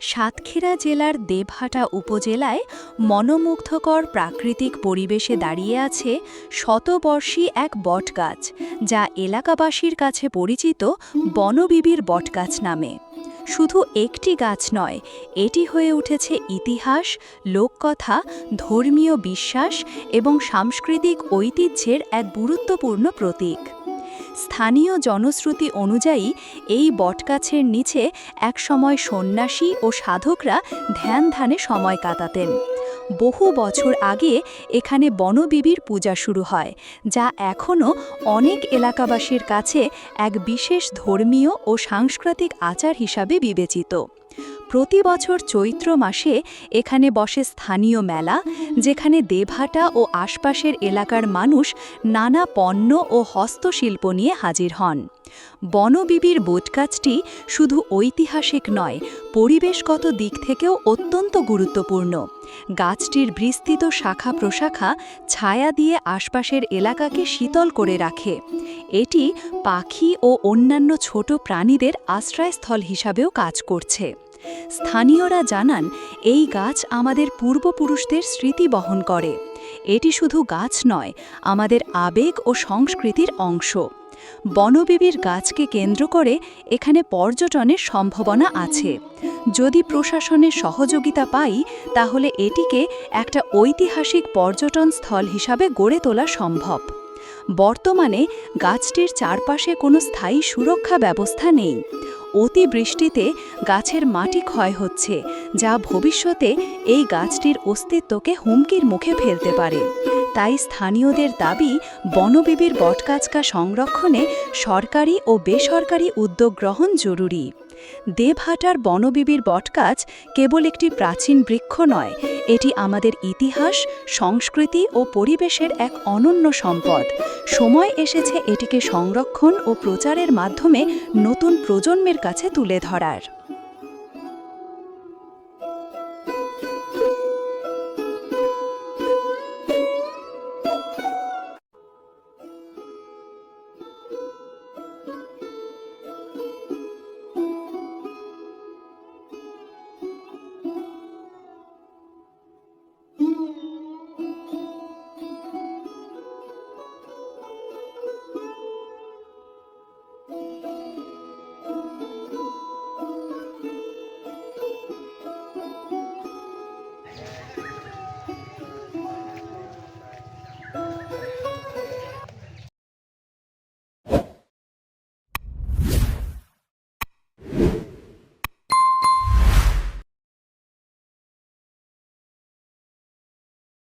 সাতক্ষীরা জেলার দেবহাটা উপজেলায় মনোমুগ্ধকর প্রাকৃতিক পরিবেশে দাঁড়িয়ে আছে শতবর্ষী এক বটগাছ, যা এলাকাবাসীর কাছে পরিচিত বনবিবির বটগাছ নামে। শুধু একটি গাছ নয়, এটি হয়ে উঠেছে ইতিহাস, লোককথা, ধর্মীয় বিশ্বাস এবং সাংস্কৃতিক ঐতিহ্যের এক গুরুত্বপূর্ণ প্রতীক। স্থানীয় জনশ্রুতি অনুযায়ী, এই বটগাছের নিচে একসময় সন্ন্যাসী ও সাধকরা ধ্যান ধ্যানে সময় কাটাতেন। বহু বছর আগে এখানে বনবিবির পূজা শুরু হয়, যা এখনও অনেক এলাকাবাসীর কাছে এক বিশেষ ধর্মীয় ও সাংস্কৃতিক আচার হিসাবে বিবেচিত। প্রতি বছর চৈত্র মাসে এখানে বসে স্থানীয় মেলা, যেখানে দেভাটা ও আশপাশের এলাকার মানুষ নানা পণ্য ও হস্তশিল্প নিয়ে হাজির হন। বনবিবির বোটগাছটি শুধু ঐতিহাসিক নয়, পরিবেশগত দিক থেকেও অত্যন্ত গুরুত্বপূর্ণ। গাছটির বিস্তৃত শাখা প্রশাখা ছায়া দিয়ে আশপাশের এলাকাকে শীতল করে রাখে। এটি পাখি ও অন্যান্য ছোট প্রাণীদের আশ্রয়স্থল হিসাবেও কাজ করছে। স্থানীয়রা জানান, এই গাছ আমাদের পূর্বপুরুষদের স্মৃতি বহন করে। এটি শুধু গাছ নয়, আমাদের আবেগ ও সংস্কৃতির অংশ। বনবিবির গাছকে কেন্দ্র করে এখানে পর্যটনের সম্ভাবনা আছে। যদি প্রশাসনের সহযোগিতা পাই, তাহলে এটিকে একটা ঐতিহাসিক পর্যটন স্থল হিসাবে গড়ে তোলা সম্ভব। বর্তমানে গাছটির চারপাশে কোনো স্থায়ী সুরক্ষা ব্যবস্থা নেই। অতিবৃষ্টিতে গাছের মাটি ক্ষয় হচ্ছে যা ভবিষ্যতে এই গাছটির অস্তিত্বকে হুমকির মুখে ফেলতে পারে। তাই স্থানীয়দের দাবি, বনবিবির বটগাছকা সংরক্ষণে সরকারি ও বেসরকারি উদ্যোগ গ্রহণ জরুরি। দেবহাটার বনবিবির বটগাছ কেবল একটি প্রাচীন বৃক্ষ নয়, এটি আমাদের ইতিহাস, সংস্কৃতি ও পরিবেশের এক অনন্য সম্পদ। সময় এসেছে এটিকে সংরক্ষণ ও প্রচারের মাধ্যমে নতুন প্রজন্মের কাছে তুলে ধরার।